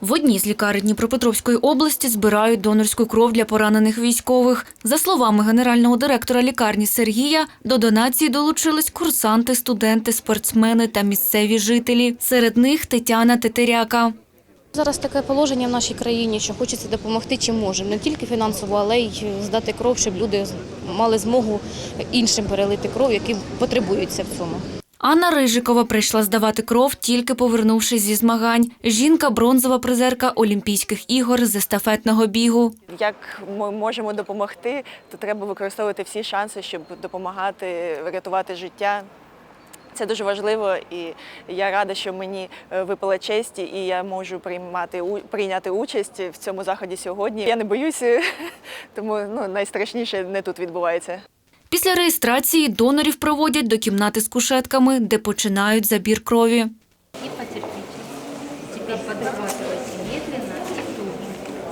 В одній з лікарень Дніпропетровської області збирають донорську кров для поранених військових. За словами генерального директора лікарні Сергія, до донації долучились курсанти, студенти, спортсмени та місцеві жителі. Серед них Тетяна Тетеряка. Зараз таке положення в нашій країні, що хочеться допомогти чим можемо. Не тільки фінансово, але й здати кров, щоб люди мали змогу іншим перелити кров, які потребуються в цьому. Анна Рижикова прийшла здавати кров, тільки повернувшись зі змагань. Жінка – бронзова призерка Олімпійських ігор з естафетного бігу. Як ми можемо допомогти, то треба використовувати всі шанси, щоб допомагати рятувати життя. Це дуже важливо, і я рада, що мені е, випала честь, і я можу приймати прийняти участь в цьому заході сьогодні. Я не боюся, тому ну, найстрашніше не тут відбувається. Після реєстрації донорів проводять до кімнати з кушетками, де починають забір крові. И потерпите. Теперь подрабатывайте медленно и туго.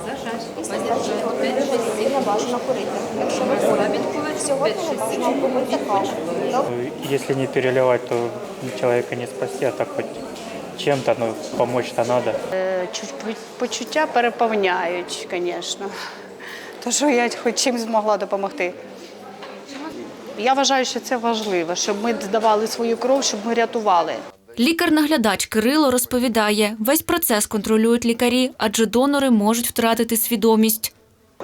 Зажать, подержать. 5-6 секунд. бажано курити. Якщо ви Расслабить кулачок. 5-6 секунд. Если не переливать, то человека не спасти, а так хоть чем-то, но помочь-то надо. Чуть- Почуття переповняють, звісно. То, що я хоч чим змогла допомогти. Я вважаю, що це важливо, щоб ми здавали свою кров, щоб ми рятували. Лікар-наглядач Кирило розповідає, весь процес контролюють лікарі, адже донори можуть втратити свідомість.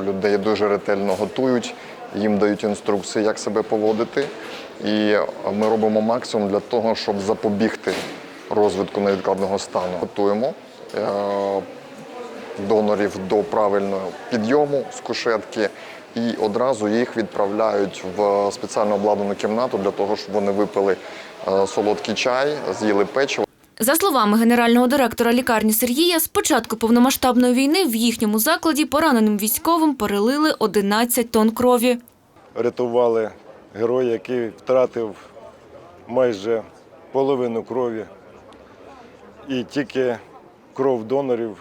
Людей дуже ретельно готують, їм дають інструкції, як себе поводити. І ми робимо максимум для того, щоб запобігти розвитку невідкладного стану. Готуємо е, донорів до правильного підйому з кушетки і одразу їх відправляють в спеціально обладнану кімнату для того, щоб вони випили е, солодкий чай, з'їли печиво. За словами генерального директора лікарні Сергія, з початку повномасштабної війни в їхньому закладі пораненим військовим перелили 11 тонн крові. рятували героя, який втратив майже половину крові. І тільки кров донорів,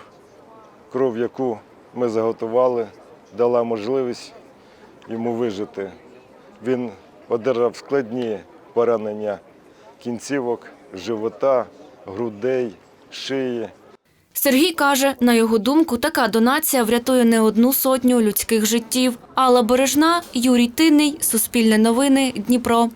кров, яку ми заготували, дала можливість йому вижити. Він одержав складні поранення кінцівок, живота, грудей, шиї. Сергій каже, на його думку, така донація врятує не одну сотню людських життів. Алла Бережна, Юрій Тинний, Суспільне новини, Дніпро.